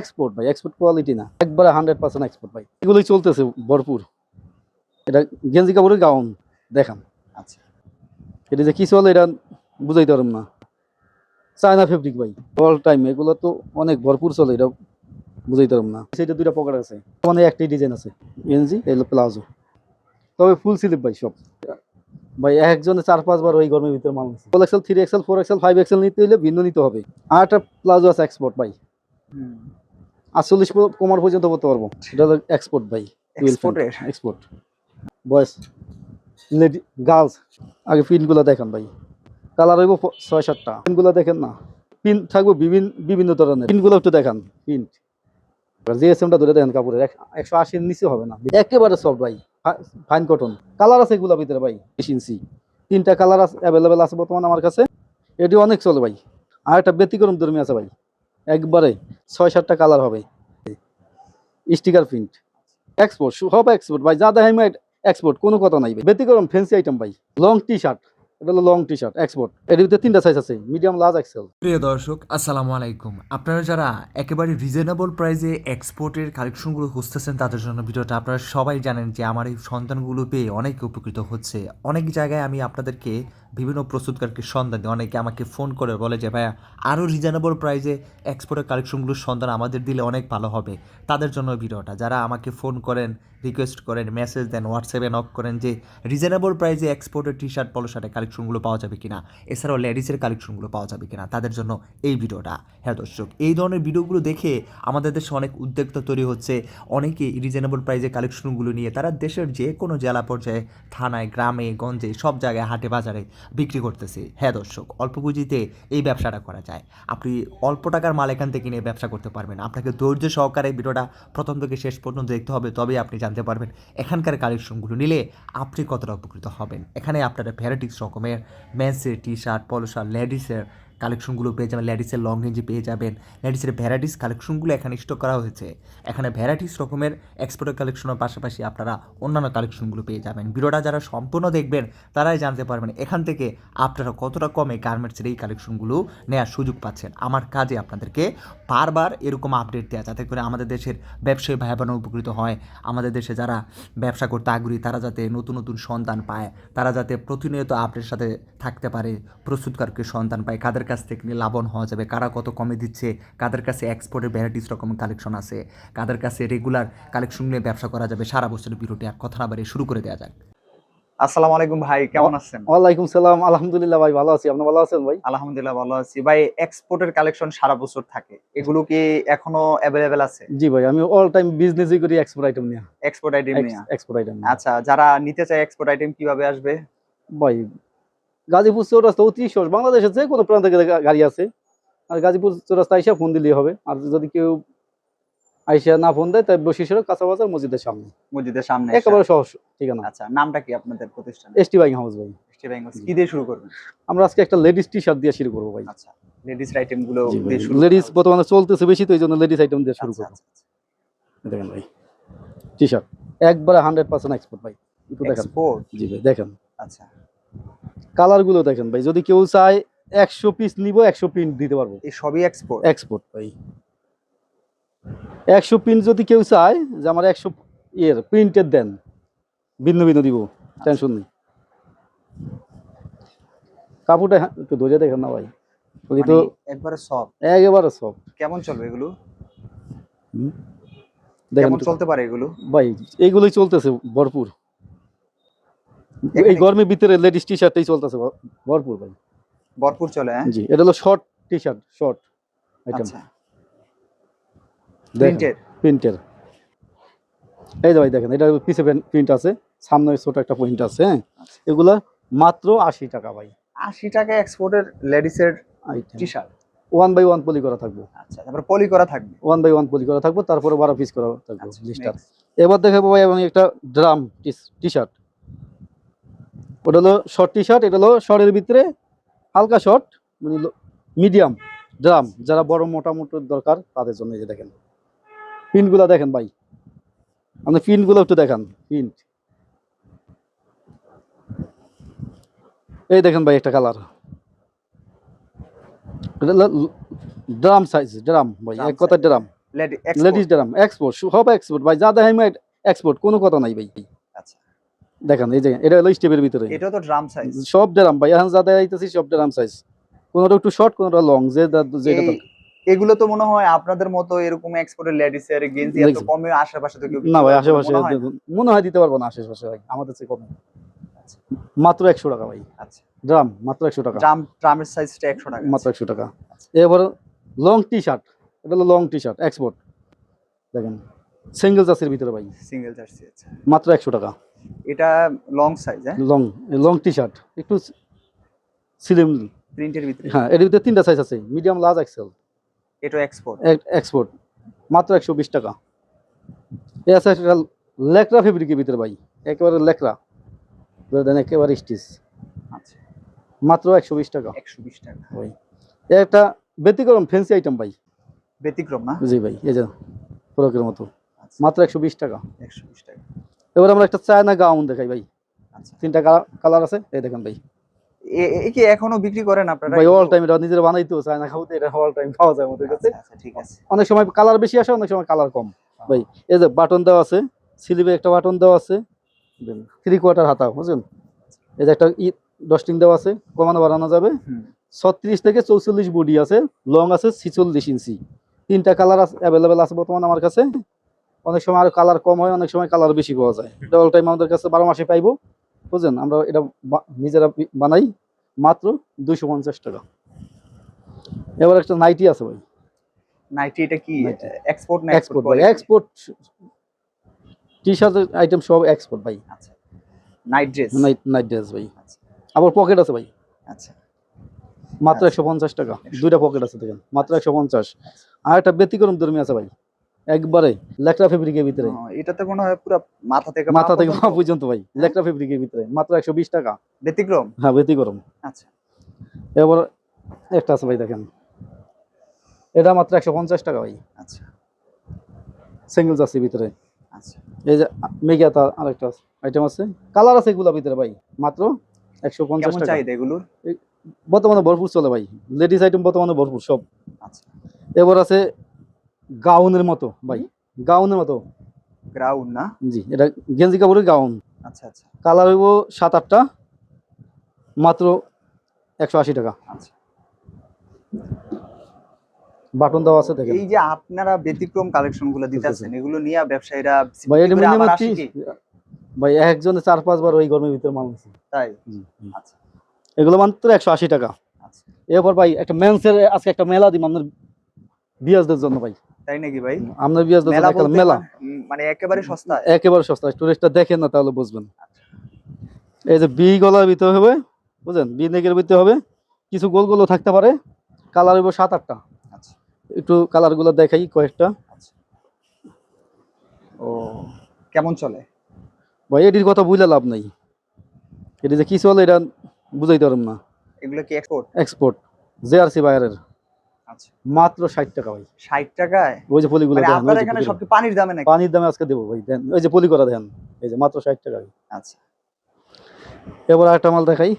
Export ভাই export quality না। একবারে হান্ড্রেড পার্সেন্ট এক্সপোর্ট ভাই। এগুলোই চলতেছে ভরপুর। এটা গেঞ্জি কাপড়ের গাউন দেখান। আচ্ছা। এটা যে কি চলে এটা বুঝাইতে পারলাম না। চায়না ফেব্রিক ভাই অল টাইম এগুলো তো অনেক ভরপুর চলে এটা বুঝাইতে পারলাম না। সেটা দুইটা পকেট আছে। মানে একটাই ডিজাইন আছে গেঞ্জি এগুলো প্লাজো। তবে ফুল স্লিপ ভাই সব। ভাই একজনে চার পাঁচবার ওই গরমের ভিতরে মাল নিচ্ছে four XL three XL four XL five XL নিতে হলে ভিন্ন নিতে হবে। আর একটা প্লাজো আছে এক্সপোর্ট ভাই। আটচল্লিশ কোমর পর্যন্ত করতে পারব। সেটা হলো এক্সপোর্ট ভাই এক্সপোর্টের এক্সপোর্ট বয়স লেডি গার্লস আগে পিনগুলো দেখেন ভাই। কালার হইব ছয় সাতটা পিনগুলো দেখেন না। পিন থাকব বিভিন্ন বিভিন্ন ধরনের। পিনগুলো একটু দেখান পিন জিএসএমটা ধরে দেখেন কাপড়ের। এক- একশো আশির নিচে হবে না। একেবারে সফট ভাই ফাইন কটন কালার আছে এগুলো ভিতরে ভাই বিশ ইঞ্চি। তিনটা কালার আছে অ্যাভেলেবেল আছে বর্তমানে আমার কাছে। এটি অনেক চলে ভাই। আর একটা ব্যতিক্রম ধর্মী আছে ভাই। একবারে ছয় সাতটা কালার হবে। স্টিকার প্রিন্ট এক্সপোর্ট সব এক্সপোর্ট ভাই, যা দেখাই এক্সপোর্ট কোনো কথা নাই। ব্যতিক্রম ফ্যান্সি আইটেম ভাই। Long T shirt long T export এর ভিতরে তিনটা সাইজ আছে মিডিয়াম লার্জ এক্সেল প্রিয় দর্শক, আসসালামু আলাইকুম। আপনারা যারা একেবারে রিজনেবল প্রাইসে এক্সপোর্টের কালেকশনগুলো খুঁজতেছেন, তাদের জন্য ভিডিওটা আপনারা সবাই জানেন যে আমার এই সন্তানগুলো পেয়ে অনেক উপকৃত হচ্ছে। অনেক জায়গায় আমি আপনাদেরকে বিভিন্ন প্রস্তুতকারকে সন্ধান দিই অনেকে আমাকে ফোন করে বলে যে, ভাইয়া আরও রিজনেবল প্রাইসে এক্সপোর্টের কালেকশনগুলোর সন্ধান আমাদের দিলে অনেক ভালো হবে। তাদের জন্য ভিডিওটা। যারা আমাকে ফোন করেন রিকোয়েস্ট করেন মেসেজ দেন হোয়াটসঅ্যাপে নক করেন যে রিজনেবল প্রাইসে এক্সপোর্টের টি শার্ট পলো শার্টের কালেকশনগুলো পাওয়া যাবে কিনা? এছাড়াও লেডিসের কালেকশনগুলো পাওয়া যাবে কিনা? তাদের জন্য এই ভিডিওটা। হ্যাঁ দর্শক, এই ধরনের ভিডিওগুলো দেখে আমাদের দেশে অনেক উদ্যোক্তা তৈরি হচ্ছে। অনেকে রিজনেবল প্রাইসে কালেকশনগুলো নিয়ে তারা দেশের যে কোনো জেলা পর্যায়ে, থানায়, গ্রামে, গঞ্জে, সব জায়গায় হাটে, বাজারে বিক্রি করতেছি। হ্যাঁ দর্শক, অল্প পুঁজিতে এই ব্যবসাটা করা যায়। আপনি অল্প টাকার মাল এখান থেকে কিনে ব্যবসা করতে পারবেন। আপনাকে ধৈর্য সহকারে ভিডিওটা প্রথম থেকে শেষ পর্যন্ত দেখতে হবে, তবেই আপনি জানতে পারবেন এখানকার কালেকশনগুলো নিলে আপনি কতটা উপকৃত হবেন। এখানে আপনারা ভ্যারাইটিস রকমের মেন্সের টি শার্ট পলো শার্ট লেডিসের কালেকশনগুলো পেয়ে যাবেন, লেডিসের লং গেঞ্জি পেয়ে যাবেন, লেডিসের ভ্যারাইটিস কালেকশনগুলো এখানে স্টক করা হয়েছে। এখানে ভ্যারাইটিস রকমের এক্সপোর্টের কালেকশনের পাশাপাশি আপনারা অন্যান্য কালেকশনগুলো পেয়ে যাবেন। ভিডিওটা যারা সম্পূর্ণ দেখবেন, তারাই জানতে পারবেন এখান থেকে আপনারা কতটা কমে গার্মেন্টসের এই কালেকশনগুলো নেওয়ার সুযোগ পাচ্ছেন। আমার কাজে আপনাদেরকে বারবার এরকম আপডেট দেওয়া যাতে করে আমাদের দেশের ব্যবসায়ী ভাই বোন উপকৃত হয়। আমাদের দেশে যারা ব্যবসা করতে আগ্রহী, তারা যাতে নতুন নতুন সন্তান পায়। তারা যাতে প্রতিনিয়ত আপডেট সাথে থাকতে পারে, প্রস্তুতকারকে সন্তান পায়। কাদের কাছ থেকে নিয়ে লাভবান হওয়া যাবে? কারা কত কমে দিচ্ছে? কাদের কাছে এক্সপোর্টের ভ্যারাইটিস রকমের কালেকশন আছে? কাদের কাছে রেগুলার কালেকশন নিয়ে ব্যবসা করা যাবে? সারা বছরের বিরতি আর কথা না বাড়িয়ে শুরু করে দেওয়া যাক। আসসালামু আলাইকুম ভাই কেমন আছেন? ওয়ালাইকুম সালাম আলহামদুলিল্লাহ ভাই ভালো আছি। আপনি ভালো আছেন ভাই? আলহামদুলিল্লাহ ভালো আছি। ভাই এক্সপোর্টের কালেকশন সারা বছর থাকে। এগুলো কি এখনও অ্যাভেলেবেল আছে? জি ভাই আমি অল টাইম বিজনেসই করি এক্সপোর্ট আইটেম নিয়ে। এক্সপোর্ট আইটেম নিয়ে। এক্সপোর্ট আইটেম আচ্ছা যারা নিতে চায় এক্সপোর্ট আইটেম কীভাবে আসবে? ভাই গাজীপুর চৌরাস্তা অতি সহজ বাংলাদেশের যে কোনো প্রান্ত থেকে গাড়ি আছে। আর গাজীপুর চৌরাস্তা আইসা ফোন দিলেই হবে। আর যদি কেউ আইসা না ফোন দেয় তাই বসিরহাট কাঁচা বাজার মসজিদের সামনে। মসজিদের সামনে একেবারে সহজ ঠিকানা। আচ্ছা নামটা কি আপনাদের প্রতিষ্ঠান? এস টি বাইং হাউস ভাই। কি দিয়ে শুরু করবেন? আমরা আজকে একটা লেডিস টি শার্ট দিয়ে শুরু করব ভাই। আচ্ছা লেডিস আইটেমগুলো দিয়ে শুরু লেডিস বর্তমানে চলতেছে বেশি তো এই জন্য লেডিস আইটেম দিয়ে শুরু আচ্ছা, করব। দেখেন ভাই টি শার্ট একবারে হান্ড্রেড পার্সেন্ট এক্সপোর্ট ভাই। একটু দেখেন। জি ভাই দেখেন। আচ্ছা। কালারগুলো দেখেন ভাই যদি কেউ চায় একশো পিস নিব একশো প্রিন্ট দিতে পারব। এই সবই এক্সপোর্ট এক্সপোর্ট ভাই একশো প্রিন্ট যদি কেউ চায় যে আমার একশো ইয়ের প্রিন্টের দেন ভিন্ন ভিন্ন দিব টেনশন নেই। কাপড়টা হ্যাঁ, একটু ধরে দেখেন না ভাই। তো একবারে সব একেবারে সব কেমন চলবে এগুলো। দেখেন চলতে পারে এগুলো? ভাই এইগুলোই চলতেছে ভরপুর। এই গরমের ভিতরে লেডিস টি শার্টটাই চলতেছে ভর- ভরপুর ভাই। ভরপুর চলে হ্যাঁ? জি এটা হলো short T shirt short item আচ্ছা প্রিন্টেড প্রিন্টের এই যে ভাই দেখেন এটা পিছে প্রিন্ট আছে সামনে ছোট একটা প্রিন্ট আছে হ্যাঁ? আচ্ছা। এগুলা মাত্র আশি টাকা ভাই। আশি টাকা এক্সপোর্টের লেডিসের item T shirt one by one poly করা থাকব। আচ্ছা তারপরে পলি করা থাকবে। ওয়ান বাই ওয়ান পলি করা থাকব তারপরে বারো পিস করা থাকব আচ্ছা, লিস্টার next। এবার দেখাবো ভাই আমি একটা ড্রাম টি শার্ট ওটা হলো শর্ট টি শার্ট এটা হলো শর্টের ভিতরে হালকা শর্ট মানে মিডিয়াম ড্রাম যারা বড় মোটা মোটো দরকার তাদের জন্য যে দেখেন। প্রিন্টগুলো দেখেন ভাই। আপনি প্রিন্টগুলো একটু দেখান প্রিন্ট এই দেখেন ভাই একটা কালার এটা ড্রাম সাইজ ড্রাম ভাই এক কথা ড্রাম লেডিস ড্রাম এক্সপোর্ট সব এক্সপোর্ট ভাই যা দেখাই এক্সপোর্ট কোনো কথা নাই ভাই। দেখেন এই যে এটা হলো স্টেপের ভিতরে। এটাও তো ড্রাম সাইজ সব ড্রাম ভাই এখন যা দেখাইতেছি সব ড্রাম সাইজ কোনোটা একটু শর্ট কোনোটা লং যে যেটা এগুলো তো মনে হয় আপনাদের মতো এরকম এক্সপোর্টের লেডিস এর গেঞ্জি এত কমে আশেপাশে তো কেউ না ভাই আশেপাশে মনে হয় দিতে পারব না আশেপাশে ভাই আমাদের চেয়ে কমে। মাত্র একশো টাকা ভাই। আচ্ছা। ড্রাম মাত্র একশো টাকা। ড্রাম ড্রামের সাইজটা একশো টাকা। মাত্র একশো টাকা। এবার লং টি শার্ট এটা হলো লং টি শার্ট এক্সপোর্ট দেখেন সিঙ্গেল চাষের ভিতরে ভাই। সিঙ্গেল জার্সি আছে মাত্র একশো টাকা। এটা লং সাইজ হ্যাঁ? লং লং টি শার্ট একটু সিলিম প্রিন্টের ভিতরে? হ্যাঁ এর ভিতরে তিনটা সাইজ আছে মিডিয়াম লার্জ এক্সেল এটা এক্সপোর্ট এক্সপোর্ট মাত্র একশো বিশ টাকা। এ আছে একটা লেকরা ফেব্রিকের ভিতরে ভাই একেবারে লেকরা দেন একেবারে স্টিচ আচ্ছা। মাত্র একশো বিশ টাকা। একশো বিশ টাকা। ভাই একটা ব্যতিক্রম ফ্যান্সি আইটেম ভাই। ব্যতিক্রম না? জি ভাই এই যে ফ্রকের মতো। আচ্ছা। মাত্র একশো বিশ টাকা। একশো বিশ টাকা। এবার আমরা একটা চায়না গাউন দেখাই ভাই। আচ্ছা। তিনটা কালার আছে? এই দেখেন ভাই। কি এখনও বিক্রি করেন আপনারা? ভাই অল টাইম এটা নিজেরা বানাইতো চায়না খাওয়াতে এটা অল টাইম পাওয়া যায় আমাদের কাছে। ঠিক আছে। অনেক সময় কালার বেশি আসে অনেক সময় কালার কম। ভাই এই যে বাটন দেওয়া আছে স্লিভে একটা বাটন দেওয়া আছে থ্রি কোয়ার্টার হাতা বুঝলেন এই যে একটা ই ডস্টিং দেওয়া আছে কমানো বাড়ানো যাবে। ছত্রিশ থেকে চৌচল্লিশ বডি আছে লং আছে ছিচল্লিশ ইঞ্চি তিনটা কালার অ্যাভেলেবেল আছে বর্তমানে আমার কাছে। অনেক সময় আর কালার কম হয় অনেক সময় কালার বেশি পাওয়া যায়। অল টাইম আমাদের কাছে বারো মাসে পাইবো বুঝলেন? আমরা এটা নিজেরা বানাই মাত্র দুইশো পঞ্চাশ টাকা। এবার একটা নাইটি আছে ভাই। নাইটি এটা কি। এক্সপোর্ট না এক্সপোর্ট ভাই। এক্সপোর্ট টি শার্টের আইটেম সব এক্সপোর্ট ভাই। আচ্ছা। Night dress night night dress ভাই। আচ্ছা। আবার পকেট আছে ভাই। আচ্ছা। মাত্র আচ্ছা। একশো পঞ্চাশ টাকা। দুইটা পকেট আছে দেখেন। মাত্র একশো পঞ্চাশ। আর একটা ব্যতিক্রম ধর্মী আছে ভাই। একবারে লেকরা ফেব্রিকের ভিতরে। এটাতে মনে হয় পুরো মাথা থেকে মাথা থেকে পা পর্যন্ত? ভাই লেকরা ফেব্রিকের ভিতরে মাত্র একশো বিশ টাকা। ব্যতিক্রম? হ্যাঁ ব্যতিক্রম। আচ্ছা। এবার একটা আছে ভাই দেখেন। এটা মাত্র একশো পঞ্চাশ টাকা ভাই। আচ্ছা। সিঙ্গেল জার্সির ভিতরে। আচ্ছা। এই যে মেগাতা আরেকটা আইটেম আছে। কালার আছে এগুলা ভিতরে ভাই মাত্র একশো পঞ্চাশ কেমন টাকা। চাহিদা এগুলোর? বর্তমানে ভরপুর চলে ভাই। লেডিস আইটেম বর্তমানে ভরপুর সব। আচ্ছা। এবার আছে গাউনের মতো ভাই। গাউনের মতো। গ্রাউন্ড না? জি এটা গেঞ্জি কাপড়ের গাউন। আচ্ছা আচ্ছা। কালার হইব সাত আটটা মাত্র একশো আশি টাকা। আচ্ছা। বাটন দেওয়া আছে দেখেন। এই যে আপনারা ব্যতিক্রম কালেকশনগুলো দিতেছেন এগুলো নিয়ে ব্যবসায়ীরা ভাই এটা মিনিমাম আবার আসে কি? ভাই একজনে চার পাঁচবার ওই গরমের ভিতরে মাল নিছে। তাই। আচ্ছা। এগুলো মাত্র একশো আশি টাকা। আচ্ছা। এরপর ভাই একটা মেন্সের আজকে একটা মেলা জন্য ভাই। তাই নাকি ভাই? বিয়াজদের জন্য মেলা মানে একেবারে সস্তা। একেবারে সস্তা। দেখেন না তাহলে বুঝবেন। এই যে বি গলার ভিতরে হবে বুঝলেন? বি নেকের ভিতরে হবে। কিছু গোল গোলও থাকতে পারে। কালার হইব সাত আটটা। আচ্ছা। একটু কালারগুলো দেখাই কয়েকটা। আচ্ছা। ও কেমন চলে? ভাই এটির কথা বুঝলে লাভ নাই। এটি যে কি চলে এটা বুঝাইতে পারলাম না। এগুলো কি এক্সপোর্ট এক্সপোর্ট জেআরসি আচ্ছা মাত্র ষাট টাকা ভাই। ষাট টাকায়? ওই যে পলিগুলো মানে আপনার এখানে পানির দামে নাকি? পানির দামে আজকে দেবো ভাই দেন ওই যে পলি করা দেন এই যে মাত্র ষাট টাকা আচ্ছা। এবার একটা মাল দেখাই।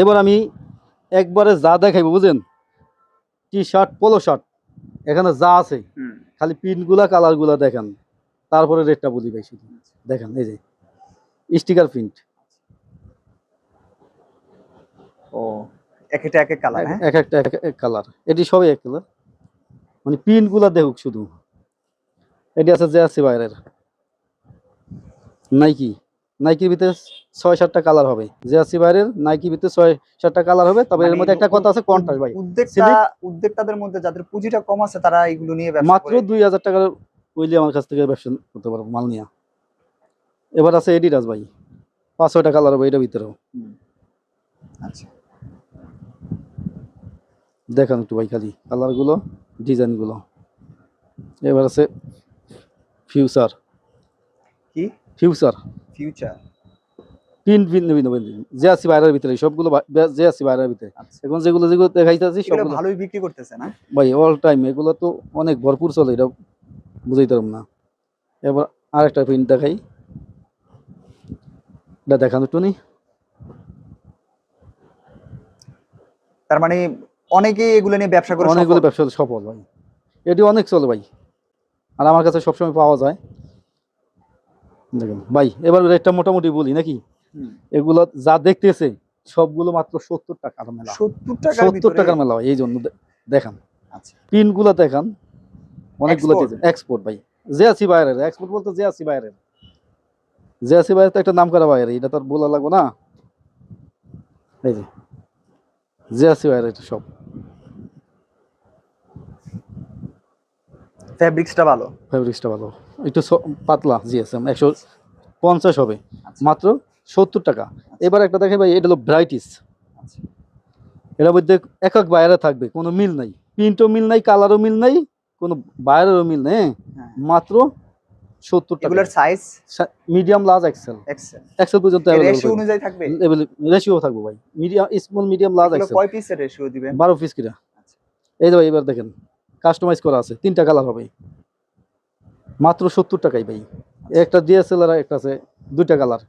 এবার আমি একবারে যা দেখাইবো বুঝেন টি শার্ট পোলো শার্ট এখানে যা আছে খালি প্রিন্টগুলা কালারগুলা দেখেন। তারপরে রেটটা বলি ভাই শুধু। দেখেন এই যে স্টিকার প্রিন্ট ও এক একটা এক এক কালার হ্যাঁ? এক একটা এক এক কালার এটি সবই এক কালার মানে প্রিন্টগুলা দেখুক শুধু। এটি আছে বাইরের। নাইকি নাইকির ভিতরে ছয় সাতটা কালার হবে। জেআরসি বাইরের নাইকির ভিতরে ছয় সাতটা কালার হবে। তবে এর মানে মধ্যে একটা কথা আছে কন্ট্রাস্ট ভাই। উদ্যোক্তা উদ্যোক্তাদের মধ্যে যাদের পুঁজিটা কম আছে তারা এগুলো নিয়ে মাত্র দুই হাজার টাকার ওইলি আমার কাছ থেকে ব্যবসা করতে পারব মাল নিয়ে। এবার আছে এডিডাস ভাই। পাঁচ ছয়টা কালার হবে এটার ভিতরেও। আচ্ছা। দেখান একটু ভাই খালি কালারগুলো ডিজাইনগুলো। এবার আছে ফিউচার কি? ফিউচার ফিউচার প্রিন্ট ভিন্ন ভিন্ন ভিন্ন যে আসি বাইরের ভিতরে সবগুলো যে আসি বাইরের ভিতরে। আচ্ছা। এখন যেগুলো যেগুলো দেখাইতেছি সবগুলো ভালোই বিক্রি করতেছে না? ভাই অল টাইম এগুলো তো অনেক ভরপুর চলে এটা বুঝাইতে পারব না। এবার আরেকটা প্রিন্ট দেখাই। এটা দেখানো একটু নি তার মানে অনেকেই এগুলো নিয়ে ব্যবসা করে অনেকগুলো। ব্যবসা সফল ভাই। এটি অনেক চলে ভাই। আর আমার কাছে সবসময় পাওয়া যায়। দেখেন ভাই এবার রেটটা মোটামুটি বলি নাকি। এগুলো যা দেখতেছে সবগুলো মাত্র সত্তর টাকার মেলা। 70 টাকার সত্তর টাকার মেলা ভাই এই জন্য দেখান। আচ্ছা। পিনগুলো দেখান। অনেকগুলো এক্সপোর্ট ভাই। জেআসি বাইরের এক্সপোর্ট বলতে জেআসি বাইরের। জেআসি বাইরের তো একটা নাম করা বাইরে এটা তো আর বলা লাগবে না। এই যে জেআসি বাইরের এটা সব। ফেব্রিক্সটা ভালো? ফেব্রিক্সটা ভালো। একটু পাতলা জিএসএম একশো পঞ্চাশ হবে। আচ্ছা। মাত্র সত্তর টাকা। এবার একটা দেখে ভাই এটা হলো ব্রাইটিস আচ্ছা। এটার মধ্যে এক এক বাইরে থাকবে কোনো মিল নাই। প্রিন্টও মিল নাই কালারও মিল নাই কোনো বাইরেরও মিল নেই হ্যাঁ? মাত্র সত্তর টাকা। Size medium large XL XL পর্যন্ত রেশিও অনুযায়ী থাকবে? রেশিও থাকবে ভাই। Medium small medium large XL কয় পিসের রেশিও দিবেন? বারো পিস কিরা আচ্ছা। এই যে ভাই এবার দেখেন। কাস্টমাইজ করা আছে তিনটা কালার হবে। মাত্র সত্তর টাকাই ভাই। একটা ডিএসএলআর একটা আছে দুইটা কালার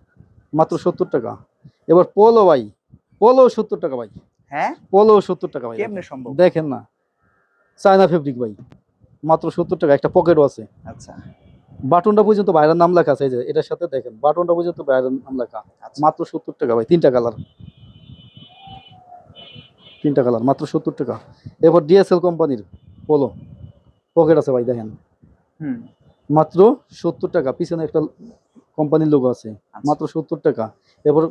মাত্র সত্তর টাকা। এবার পোলো ভাই পোলো সত্তর টাকা ভাই। হ্যাঁ? পোলো সত্তর টাকা ভাই। কেমনে সম্ভব? দেখেন না। চায়না ফেব্রিক ভাই। মাত্র সত্তর টাকা একটা পকেটও আছে। আচ্ছা। বাটনটা পর্যন্ত বাইরের নাম লেখা আছে এই যে এটার সাথে দেখেন বাটনটা পর্যন্ত বাইরের নাম লেখা। আচ্ছা। মাত্র সত্তর টাকা ভাই তিনটা কালার তিনটা কালার মাত্র সত্তর টাকা। এরপর ডিএসএল কোম্পানির পোলো পকেট আছে ভাই দেখেন। মাত্র সত্তর টাকা পিছনে একটা কোম্পানির লোগো আছে। আচ্ছা। মাত্র সত্তর টাকা। এরপর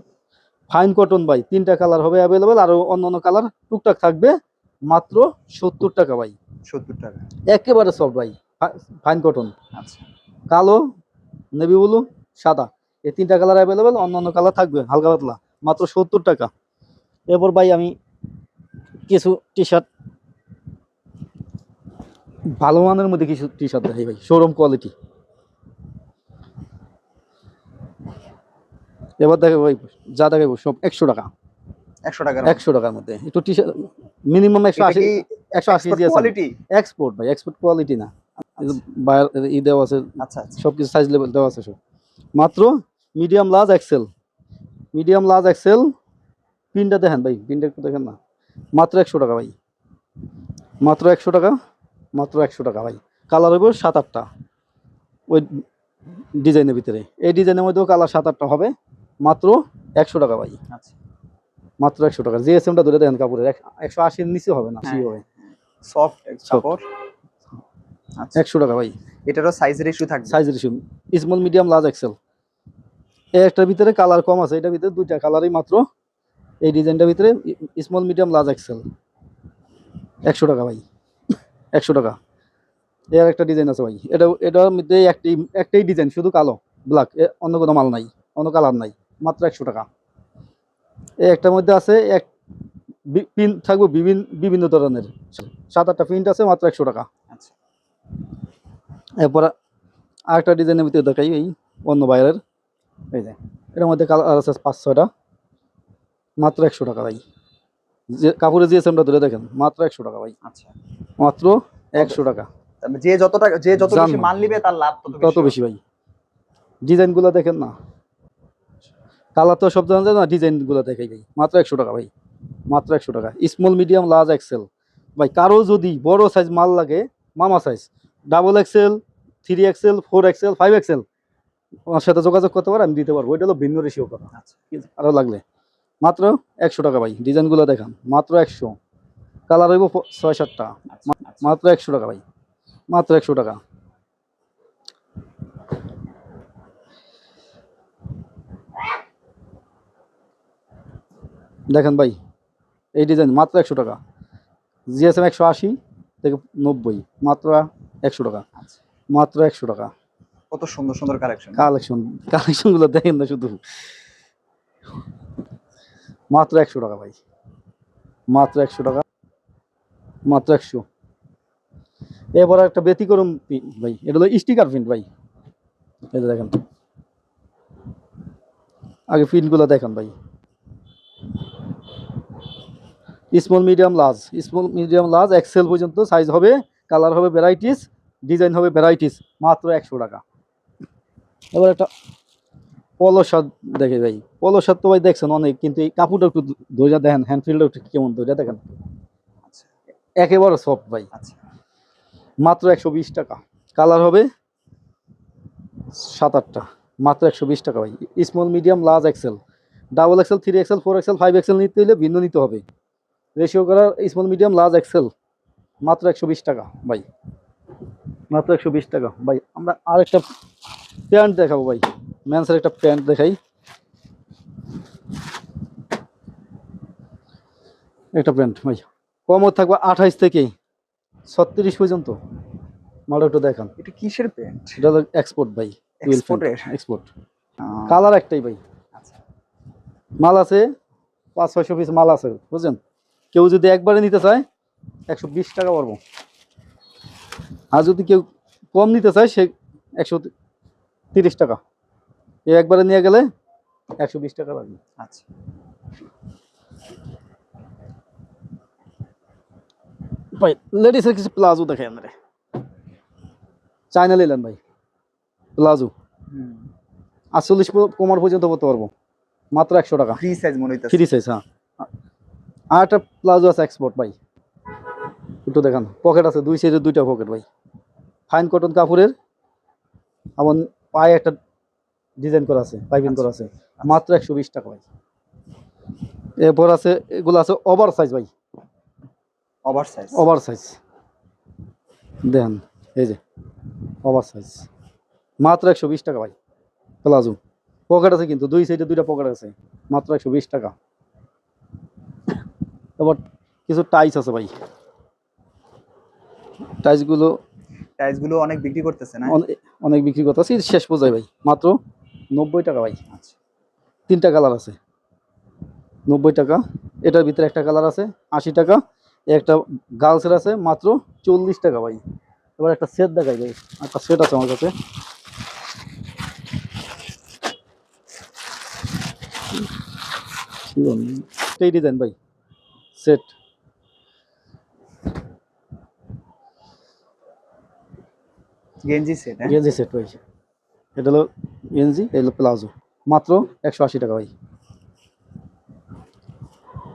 ফাইন কটন ভাই তিনটা কালার হবে অ্যাভেলেবেল আরও অন্য অন্য কালার টুকটাক থাকবে। মাত্র সত্তর টাকা ভাই। 70 টাকা। একেবারে সফট ভাই ফাইন কটন আচ্ছা। কালো নেভি ব্লু সাদা। এই তিনটা কালার অ্যাভেলেবেল অন্য অন্য কালার থাকবে হালকা পাতলা। মাত্র সত্তর টাকা। এরপর ভাই আমি কিছু টি শার্ট ভালো মানের মধ্যে কিছু টি শার্ট দেখাই ভাই। শোরুম কোয়ালিটি এবার দেখো ভাই যা দেখাবো সব একশো টাকা। 100 টাকার একশো টাকার মধ্যে। একটু টি শার্ট মিনিমাম একশো আশি একশো আশি কোয়ালিটি এক্সপোর্ট ভাই এক্সপোর্ট কোয়ালিটি না। ই দেওয়া আছে আচ্ছা আচ্ছা। সব কিছু সাইজ লেভেল দেওয়া আছে সব। মাত্র medium large XL medium large XL পিনটা দেখেন ভাই পিনটা একটু দেখেন না। মাত্র একশো টাকা ভাই। মাত্র একশো টাকা। মাত্র একশো টাকা ভাই। কালার হইব সাত আটটা। ওই ডিজাইনের ভিতরে। এই ডিজাইনের মধ্যেও কালার সাত আটটা হবে। মাত্র একশো টাকা ভাই। আচ্ছা। মাত্র একশো টাকা। জিএসএমটা ধরে দেখেন কাপড়ের। এক- একশো আশির নিচে হবে না হ্যাঁ। হবে। সফট কাপড়। আচ্ছা। একশো টাকা ভাই। এটারও সাইজ রেশিও থাকবে। সাইজের issue small medium large XL এই একটার ভিতরে কালার কম আছে। এটার ভিতরে দুইটা কালারই মাত্র। এই ডিজাইনটার ভিতরে স্মল মিডিয়াম লার্জ এক্সেল একশো টাকা ভাই। একশো টাকা। এর একটা ডিজাইন আছে ভাই। এটা এটার মধ্যে একটি একটাই ডিজাইন শুধু কালো ব্ল্যাক অন্য কোনো মাল নাই অন্য কালার নাই মাত্র একশো টাকা। এই একটার মধ্যে আছে এক পিন থাকবে বিভিন্ন বিভিন্ন ধরনের। সাত আটটা প্রিন্ট আছে মাত্র একশো টাকা। আচ্ছা। এরপর আরেকটা ডিজাইনের ভিতরে দেখাই এই অন্য বাইরের। এই যে এটার মধ্যে কালার আছে পাঁচ ছয়টা। মাত্র একশো টাকা ভাই। যে কাপড়ে জিএসএমটা ধরে দেখেন মাত্র একশো টাকা ভাই। আচ্ছা। মাত্র একশো টাকা। যে যত টাকা যে যত বেশি। মাল নিবে তার লাভ তত তত বেশি ভাই। ডিজাইনগুলো দেখেন না। কালার তো সব জানা যায় না ডিজাইনগুলো দেখাই ভাই। মাত্র একশো টাকা ভাই। মাত্র একশো টাকা। স্মল মিডিয়াম লার্জ এক্সেল ভাই কারও যদি বড় সাইজ মাল লাগে মামা size double XL three XL four XL five XL আমার সাথে যোগাযোগ করতে পারে আমি দিতে পারব। ওইটা হলো ভিন্ন রেশিও করা আচ্ছা আরও লাগলে। মাত্র একশো টাকা ভাই ডিজাইনগুলো দেখান মাত্র একশো। কালার হইব ছয় সাতটা। আচ্ছা আচ্ছা। মাত্র একশো টাকা ভাই মাত্র একশো টাকা। দেখেন ভাই এই ডিজাইন মাত্র একশো টাকা। জিএসএম একশো আশি থেকে নব্বই মাত্র একশো টাকা। আচ্ছা। মাত্র একশো টাকা। কত সুন্দর সুন্দর কালেকশন। কালেকশন কালেকশনগুলো দেখেন না শুধু। মাত্র একশো টাকা ভাই। মাত্র একশো টাকা। মাত্র একশো। এবার একটা ব্যতিক্রম প্রিন্ট ভাই, এটা হলো স্টিকার প্রিন্ট ভাই। যে দেখেন। আগে প্রিন্টগুলো দেখেন ভাই। Small, medium large small, medium large XL পর্যন্ত সাইজ হবে কালার হবে ভ্যারাইটিস ডিজাইন হবে ভ্যারাইটিস মাত্র একশো টাকা। এবার একটা পলো শার্ট দেখে ভাই। পলো শার্ট তো ভাই দেখছেন অনেক কিন্তু এই কাপড়টা একটু ধৈর্য দেখেন হ্যান্ড ফিল্ডটা একটু কেমন ধৈর্য দেখেন। আচ্ছা। একেবারে সফট ভাই। আচ্ছা। মাত্র একশো বিশ টাকা। কালার হবে সাত আটটা। মাত্র একশো বিশ টাকা ভাই। Small medium large XL double XL three XL four XL five XL নিতে হলে ভিন্ন নিতে হবে। রেশিও করার স্মল মিডিয়াম লার্জ এক্সেল মাত্র একশো বিশ টাকা ভাই। মাত্র একশো বিশ টাকা। ভাই আমরা আরেকটা প্যান্ট দেখাবো ভাই। ম্যান্সের একটা প্যান্ট দেখাই। একটা প্যান্ট ভাই। কমও থাকবে আঠাইশ থেকে ছত্রিশ পর্যন্ত। মালটা একটু দেখান। এটা কিসের প্যান্ট? এটা এক্সপোর্ট ভাই। এক্সপোর্টের এক্সপোর্ট কালার একটাই ভাই। আচ্ছা। মাল আছে পাঁচ ছয়শো পিস মাল আছে বুঝছেন? কেউ যদি একবারে নিতে চায় একশো বিশ টাকা পড়ব। আর যদি কেউ কম নিতে চায় সে একশো তিরিশ টাকা। কেউ একবারে নিয়ে গেলে একশো বিশ টাকা লাগবে। আচ্ছা। ভাই লেডিসের কিছু প্লাজো দেখে আমরা। চায়না নিলেন ভাই প্লাজো। আটচল্লিশ কোমর পর্যন্ত করতে পারব। মাত্র একশো টাকা। ফ্রি সাইজ মনে হইতাছে। ফ্রি সাইজ হ্যাঁ। আর একটা প্লাজো আছে এক্সপোর্ট ভাই। একটু দেখান। পকেট আছে দুই সাইজের দুইটা পকেট ভাই। ফাইন কটন কাপড়ের এমন পায়ে একটা ডিজাইন করা আছে পাইপিং করা আছে। মাত্র একশো বিশ টাকা ভাই। এরপর আছে এগুলো আছে ওভার সাইজ ভাই। ওভার সাইজ ওভার সাইজ দেখেন এই যে ওভার সাইজ মাত্র একশো বিশ টাকা ভাই। প্লাজো। পকেট আছে কিন্তু দুই সাইডে দুইটা পকেট আছে। মাত্র একশো বিশ টাকা। এবার কিছু টাইস আছে ভাই। টাইসগুলো টাইলসগুলো অনেক বিক্রি করতেছে না? অনে- অনেক বিক্রি করতে আছে শেষ পর্যায়ে ভাই মাত্র নব্বই টাকা ভাই। আচ্ছা তিনটা কালার আছে। নব্বই টাকা। এটার ভিতরে একটা কালার আছে আশি টাকা। একটা গার্লসের আছে মাত্র চল্লিশ টাকা ভাই। এবার একটা সেট দেখাই ভাই। একটা সেট আছে আমার কাছে। এই ডিজাইন ভাই। সেট গেঞ্জি সেট হ্যাঁ? গেঞ্জি সেট ভাই। এটা হলো গেঞ্জি এটা হলো প্লাজো মাত্র একশো আশি টাকা ভাই।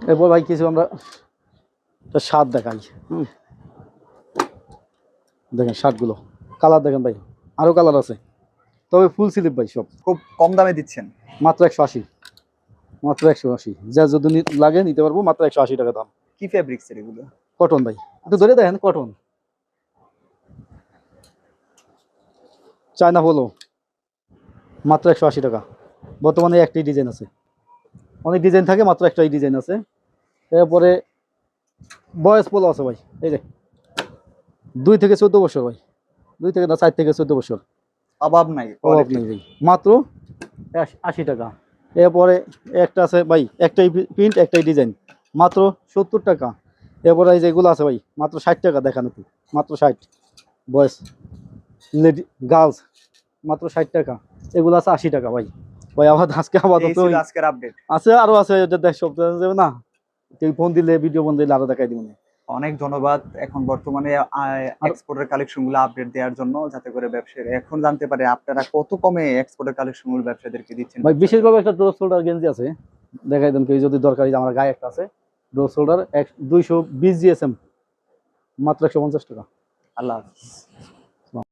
এরপর ভাই কিছু আমরা শার্ট দেখাই। হুম। দেখেন শার্টগুলো। কালার দেখেন ভাই আরও কালার আছে। তবে ফুল স্লিপ ভাই সব। খুব কম দামে দিচ্ছেন। মাত্র একশো আশি। মাত্র একশো আশি। যা যদি লাগে নিতে পারব মাত্র একশো আশি টাকা দাম। কি ফেব্রিক্স এর এগুলো? কটন ভাই। একটু ধরে দেখেন কটন চায়না হলো মাত্র একশো আশি টাকা। বর্তমানে একটাই ডিজাইন আছে। অনেক ডিজাইন থাকে মাত্র একটাই ডিজাইন আছে। এরপরে বয়স পোলো আছে ভাই এই যে। দুই থেকে চোদ্দ বছর ভাই। দুই থেকে না চার থেকে চোদ্দ বছর। অভাব নাই অভাব নেই ভাই। মাত্র আশ- আশি টাকা। এরপরে একটা আছে ভাই একটাই প্রিন্ট একটাই ডিজাইন মাত্র সত্তর টাকা। এরপরে এই যেগুলো আছে ভাই মাত্র ষাট টাকা দেখানো মাত্র ষাট। বয়স। লেডি গার্লস মাত্র ষাট টাকা। এগুলো আছে আশি টাকা ভাই। ভাই আবার আজকে আপাতত আজকের আপডেট আছে আরও আছে এটা দেখ সপ্তাহে যাবে না? কেউ ফোন দিলে ভিডিও ফোন দিলে আরও দেখাই দিব অনেক ধন্যবাদ। এখন বর্তমানে এক্সপোর্টের কালেকশনগুলো আপডেট দেওয়ার জন্য যাতে করে ব্যবসায়ী এখন জানতে পারে আপনারা কত কমে এক্সপোর্টের কালেকশনগুলো ব্যবসায়ীদেরকে দিচ্ছেন। ভাই বিশেষভাবে একটা ড্রো শোল্ডার গেঞ্জি আছে। দেখাই দেন কেউ যদি দরকারি আমার গায়ে একটা আছে। ড্রো শোল্ডার দুইশো বিশ জিএসএম মাত্র একশো পঞ্চাশ টাকা। আল্লাহ হাফিজ।